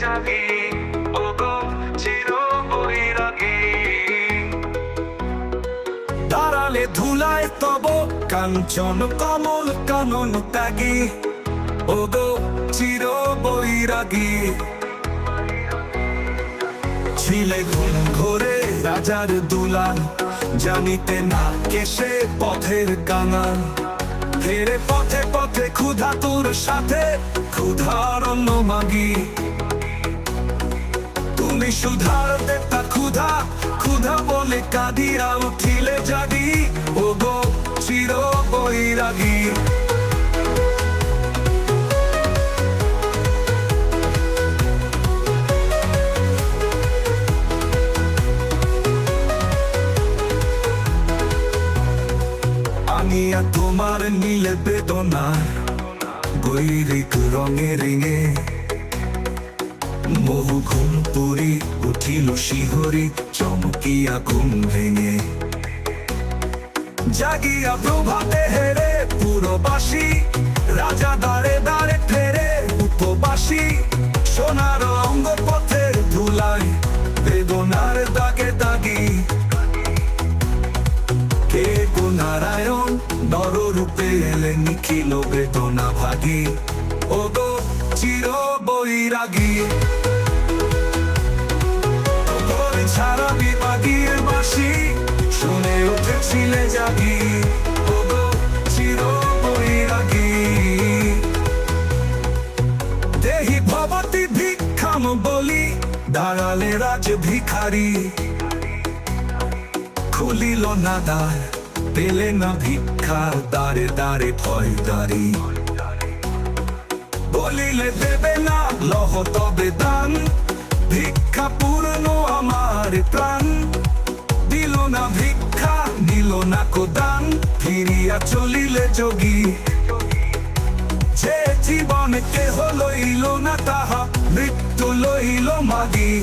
বৈরাগী ওগো চির বৈরাগী দাঁড়ালে ধুলায় তব কাঞ্চন, কমল কানন ত্যাগী। ওগো চির বৈরাগী ছিলে ঘুম ঘোরে রাজার দুলাল, জানিতে না কেসে পথের কাঙাল। ফেরে পথে পথে ক্ষুধা তোর সাথে, ক্ষুধার অন্য তুমি সুধার দেতা ক্ষুধা ক্ষুধা বলে কাঁদিয়া উঠিলে জাগি। ও গো, চির বৈরাগী। আনিয়া তোমার নীলে বেদনা, গৈরিক রঙে রিঙে। বহু ঘুম পুরি উঠিল শিহরি চমকিয়া ঘুম ভেঙে। জাগিয়া প্রভাতে হেরে পুরবাসী, রাজা দাঁড়ে দাঁড়ে ফেরে উপবাসী। সোনার অঙ্গ পথের ধুলাই বেদনার দাগে দাগি। কে গো নারায়ণ নর রূপে এলে নিখিল বেদনা ভাগি। ও গো চির বৈরাগী। ছাড়া বিভাগীর বাসি শুনে উঠেছিলে জাগি। চির ভিক্ষাম বলি, দাঁড়ালে রাজ ভিখারি। খুলিল না দ্বার পেলে না ভিক্ষার, দ্বারে দ্বারে ভয় দাঁড়ি। বলিলে দেবে না, লহ তবে দান। ভিক্ষা পূর্ণ আমার প্রাণ দিল না ভিক্ষা, নিল না কোদান। ফিরিয়া চলিলে যোগী। যে জীবন কেহ লইল না, তাহা মৃত্যু লইল মাগি।